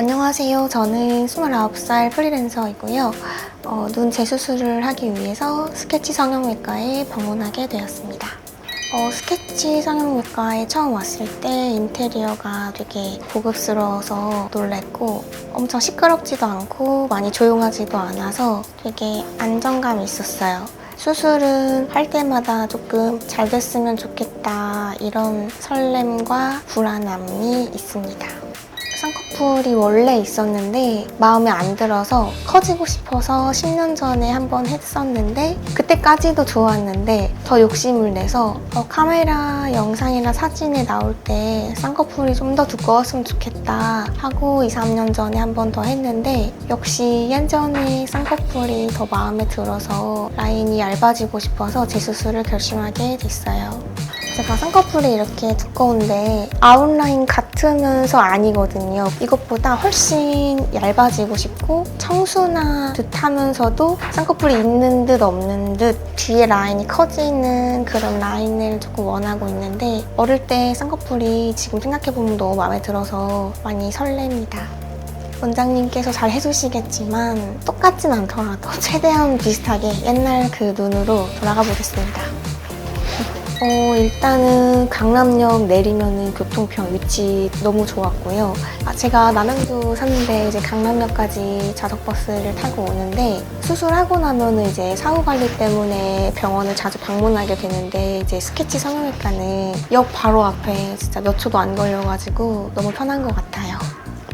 안녕하세요. 저는 29살 프리랜서이고요. 어, 눈 재수술을 하기 위해서 스케치 성형외과에 방문하게 되었습니다. 어, 스케치 성형외과에 처음 왔을 때 인테리어가 되게 고급스러워서 놀랬고 엄청 시끄럽지도 않고 많이 조용하지도 않아서 되게 안정감이 있었어요. 수술은 할 때마다 조금 잘 됐으면 좋겠다 이런 설렘과 불안함이 있습니다. 쌍꺼풀이 원래 있었는데 마음에 안 들어서 커지고 싶어서 10년 전에 한번 했었는데 그때까지도 좋았는데 더 욕심을 내서 어, 카메라 영상이나 사진에 나올 때 쌍꺼풀이 좀 더 두꺼웠으면 좋겠다 하고 2, 3년 전에 한 번 더 했는데 역시 예전에 쌍꺼풀이 더 마음에 들어서 라인이 얇아지고 싶어서 재수술을 결심하게 됐어요. 제가 쌍꺼풀이 이렇게 두꺼운데 아웃라인 같으면서 아니거든요. 이것보다 훨씬 얇아지고 싶고 청순한 듯 하면서도 쌍꺼풀이 있는 듯 없는 듯 뒤에 라인이 커지는 그런 라인을 조금 원하고 있는데 어릴 때 쌍꺼풀이 지금 생각해보면 너무 마음에 들어서 많이 설렙니다. 원장님께서 잘 해주시겠지만 똑같진 않더라도 최대한 비슷하게 옛날 그 눈으로 돌아가 보겠습니다. 어, 일단은 강남역 내리면은 교통편 위치 너무 좋았고요. 아, 제가 남양주 사는데 이제 강남역까지 자석버스를 타고 오는데 수술하고 나면은 이제 사후 관리 때문에 병원을 자주 방문하게 되는데 이제 스케치 성형외과는 역 바로 앞에 진짜 몇 초도 안 걸려가지고 너무 편한 것 같아요.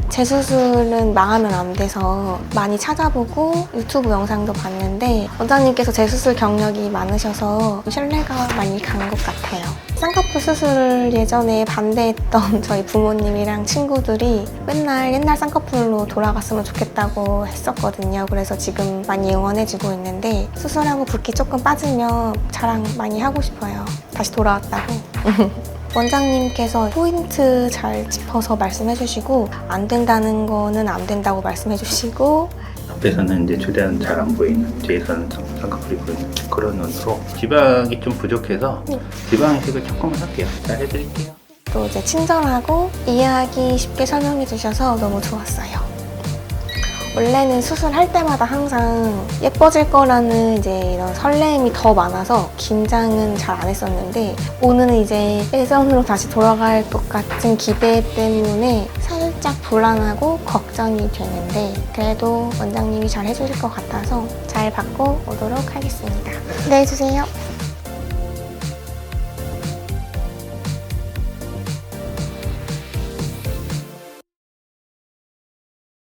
재수술은 망하면 안 돼서 많이 찾아보고 유튜브 영상도 봤는데 원장님께서 재수술 경력이 많으셔서 신뢰가 많이 간 것 같아요. 쌍꺼풀 수술을 예전에 반대했던 저희 부모님이랑 친구들이 맨날 옛날 쌍꺼풀로 돌아갔으면 좋겠다고 했었거든요. 그래서 지금 많이 응원해주고 있는데 수술하고 붓기 조금 빠지면 자랑 많이 하고 싶어요. 다시 돌아왔다고. 원장님께서 포인트 잘 짚어서 말씀해 주시고 안 된다는 거는 안 된다고 말씀해 주시고 앞에서는 이제 최대한 잘 안 보이는 뒤에서는 쌍- 쌍꺼풀이 보이는 그런 눈으로 지방이 좀 부족해서 네. 지방 이식을 조금만 할게요. 잘 해드릴게요. 또 이제 친절하고 이해하기 쉽게 설명해 주셔서 너무 좋았어요. 원래는 수술할 때마다 항상 예뻐질 거라는 이제 이런 설렘이 더 많아서 긴장은 잘 안 했었는데 오늘은 이제 예전으로 다시 돌아갈 것 같은 기대 때문에 살짝 불안하고 걱정이 되는데 그래도 원장님이 잘 해주실 것 같아서 잘 받고 오도록 하겠습니다. 기대해 주세요.